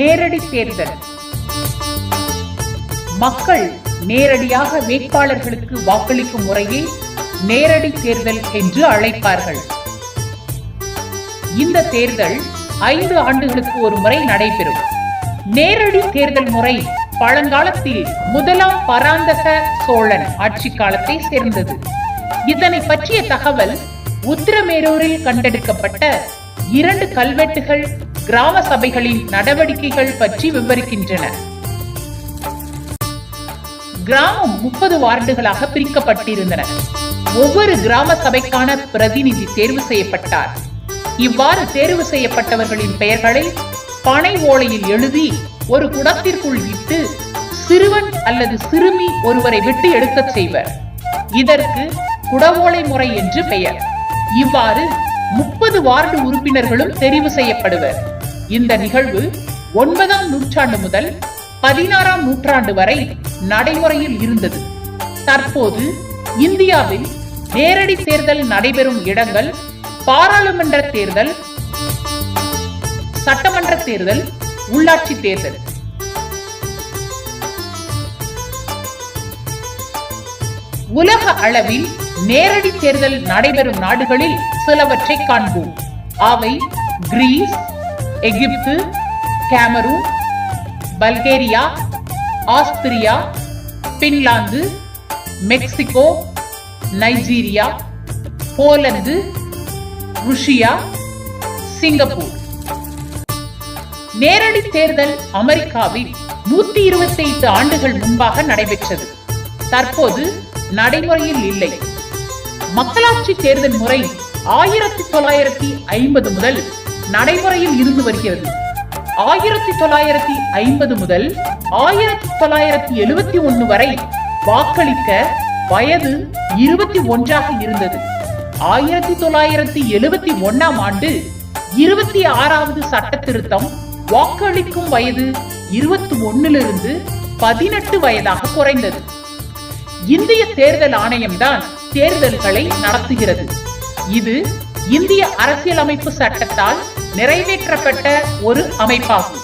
நேரடி தேர்தல். மக்கள் நேரடியாக வேட்பாளர்களுக்கு வாக்களிக்கும் முறையை நேரடி தேர்தல் என்று அழைப்பார்கள். இந்த தேர்தல் ஐந்து ஆண்டுகளுக்கு ஒரு முறை நடைபெறும். நேரடி தேர்தல் முறை பழங்காலத்தில் முதலாம் பராந்தக சோழன் ஆட்சி காலத்தை சேர்ந்தது. இதனை பற்றிய தகவல் உத்திரமேரூரில் கண்டெடுக்கப்பட்ட இரண்டு கல்வெட்டுகள் கிராம சபைகளின் நடவடிக்கைகள் பற்றி விவரிக்கின்றன. கிராமம் முப்பது வார்டுகளாக பிரிக்கப்பட்டிருந்தன. ஒவ்வொரு கிராம சபைக்கான பிரதிநிதி தேர்வு செய்யப்பட்டார். இவ்வாறு தேர்வு செய்யப்பட்டவர்களின் பெயர்களை பனை ஓலையில் எழுதி ஒரு குடத்திற்குள் விட்டு சிறுவன் அல்லது சிறுமி ஒருவரை விட்டு எடுக்கச் செய்வர். இதற்கு குடவோலை முறை என்று பெயர். இவ்வாறு முப்பது வார்டு உறுப்பினர்களும் தெரிவு செய்யப்படுவர். இந்த நிகழ்வு ஒன்பதாம் நூற்றாண்டு முதல் பதினாறாம் நூற்றாண்டு வரை நடைமுறையில் இருந்தது. தற்போது இந்தியாவில் நேரடி தேர்தல் நடைபெறும் இடங்கள் பாராளுமன்ற தேர்தல் சட்டமன்ற தேர்தல் உள்ளாட்சி தேர்தல். உலக அளவில் நேரடி தேர்தல் நடைபெறும் நாடுகளில் சிலவற்றை காண்போம். அவை கிரீஸ் எகிப்து Cameroon Bulgaria Austria Finland Mexico Nigeria Poland Russia Singapore. நேரடி தேர்தல் அமெரிக்காவில் நூத்தி இருபத்தி ஐந்து ஆண்டுகள் முன்பாக நடைபெற்றது. தற்போது நடைமுறையில் இல்லை. மக்களாட்சி தேர்தல் முறை ஆயிரத்தி தொள்ளாயிரத்தி ஐம்பது முதல் நடைமுறையில் இருந்து வருகிறது. ஆயிரத்தி தொள்ளாயிரத்தி ஐம்பது முதல் ஆயிரத்தி தொள்ளாயிரத்தி எழுபத்தி ஒன்னு வரை வாக்களிக்க வயது இருபத்தி ஒன்றாக இருந்தது. ஆயிரத்தி தொள்ளாயிரத்தி எழுபத்தி ஒன்னாம் ஆண்டு இருபத்தி ஆறாவது சட்ட திருத்தம் வாக்களிக்கும் வயது இருபத்தி ஒன்னிலிருந்து பதினெட்டு வயதாக குறைந்தது. இந்திய தேர்தல் ஆணையம்தான் தேர்தல்களை நடத்துகிறது. இது இந்திய அரசியலமைப்பு சட்டத்தால் நிறைவேற்றப்பட்ட ஒரு அமைப்பாகும்.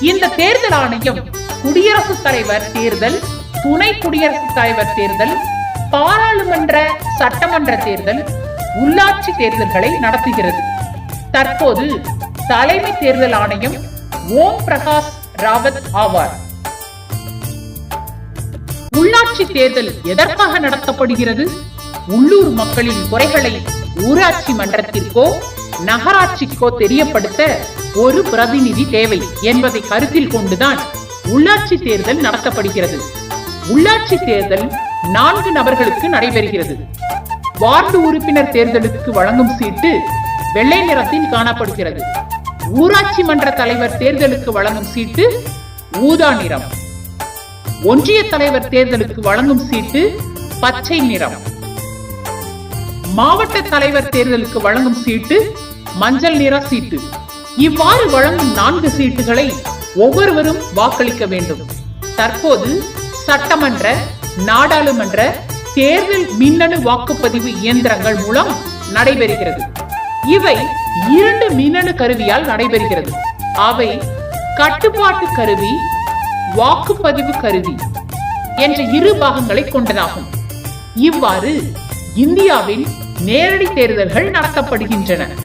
இந்த தேர்தல் ஆணையம் குடியரசுத் தலைவர் தேர்தல் துணை குடியரசுத் தலைவர் தேர்தல் பாராளுமன்ற சட்டமன்ற தேர்தல் உள்ளாட்சி தேர்தல்களை நடத்துகிறது. தற்போது தலைமை தேர்தல் ஆணையம் ஓம் பிரகாஷ் ராவத் ஆவார். உள்ளாட்சி தேர்தல் எதற்காக நடத்தப்படுகிறது? உள்ளூர் மக்களின் குறைகளை ஊராட்சி மன்றத்திற்கோ நகராட்சிக்கோ தெரியப்படுத்த ஒரு பிரதிநிதி தேவை என்பதை கருத்தில் கொண்டுதான் உள்ளாட்சி தேர்தல் நடத்தப்படுகிறது. உள்ளாட்சி தேர்தல் நான்கு நபர்களுக்கு நடைபெறுகிறது. வார்டு உறுப்பினர் தேர்தலுக்கு வழங்கும் சீட்டு வெள்ளை நிறத்தில் காணப்படுகிறது. ஊராட்சி மன்ற தலைவர் தேர்தலுக்கு வழங்கும் சீட்டு ஊதா நிறம். ஒன்றிய தலைவர் தேர்தலுக்கு வழங்கும் சீட்டு பச்சை நிறம். மாவட்ட தலைவர் தேர்தலுக்கு வழங்கும் சீட்டு மஞ்சள் நிற சீட்டு. இவ்வாறு வழங்கும் நான்கு சீட்டுகளை ஒவ்வொருவரும் வாக்களிக்க வேண்டும். தற்போது சட்டமன்ற நாடாளுமன்ற தேர்தல் மின்னணு வாக்குப்பதிவு இயந்திரங்கள் மூலம் நடைபெறுகிறது. இவை இரண்டு மின்னணு கருவியால் நடைபெறுகிறது. அவை கட்டுப்பாட்டு கருவி வாக்குப்பதிவு கருவி என்ற இரு பாகங்களை கொண்டதாகும். இவ்வாறு இந்தியாவில் நேரடி தேர்தல்கள் நடத்தப்படுகின்றன.